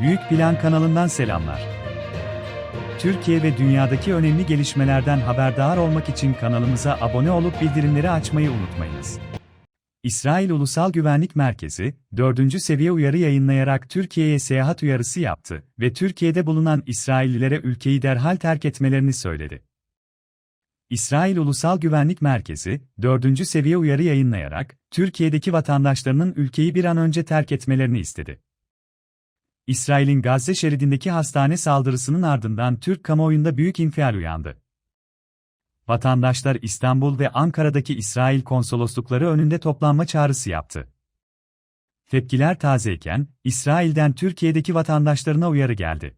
Büyük Plan kanalından selamlar. Türkiye ve dünyadaki önemli gelişmelerden haberdar olmak için kanalımıza abone olup bildirimleri açmayı unutmayınız. İsrail Ulusal Güvenlik Merkezi, 4. seviye uyarı yayınlayarak Türkiye'ye seyahat uyarısı yaptı ve Türkiye'de bulunan İsraillilere ülkeyi derhal terk etmelerini söyledi. İsrail Ulusal Güvenlik Merkezi, 4. seviye uyarı yayınlayarak, Türkiye'deki vatandaşlarının ülkeyi bir an önce terk etmelerini istedi. İsrail'in Gazze şeridindeki hastane saldırısının ardından Türk kamuoyunda büyük infial uyandı. Vatandaşlar İstanbul ve Ankara'daki İsrail konsoloslukları önünde toplanma çağrısı yaptı. Tepkiler tazeyken, İsrail'den Türkiye'deki vatandaşlarına uyarı geldi.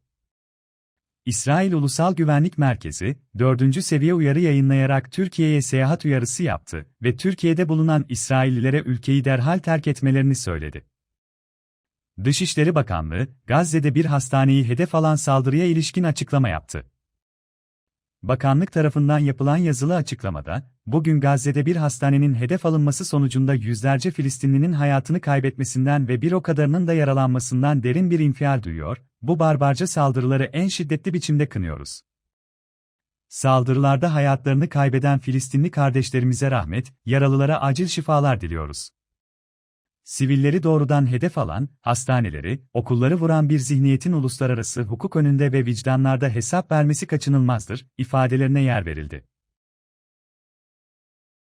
İsrail Ulusal Güvenlik Merkezi, 4. seviye uyarı yayınlayarak Türkiye'ye seyahat uyarısı yaptı ve Türkiye'de bulunan İsraillilere ülkeyi derhal terk etmelerini söyledi. Dışişleri Bakanlığı, Gazze'de bir hastaneyi hedef alan saldırıya ilişkin açıklama yaptı. Bakanlık tarafından yapılan yazılı açıklamada, bugün Gazze'de bir hastanenin hedef alınması sonucunda yüzlerce Filistinlinin hayatını kaybetmesinden ve bir o kadarının da yaralanmasından derin bir infial duyuyor, bu barbarca saldırıları en şiddetli biçimde kınıyoruz. Saldırılarda hayatlarını kaybeden Filistinli kardeşlerimize rahmet, yaralılara acil şifalar diliyoruz. Sivilleri doğrudan hedef alan, hastaneleri, okulları vuran bir zihniyetin uluslararası hukuk önünde ve vicdanlarda hesap vermesi kaçınılmazdır, ifadelerine yer verildi.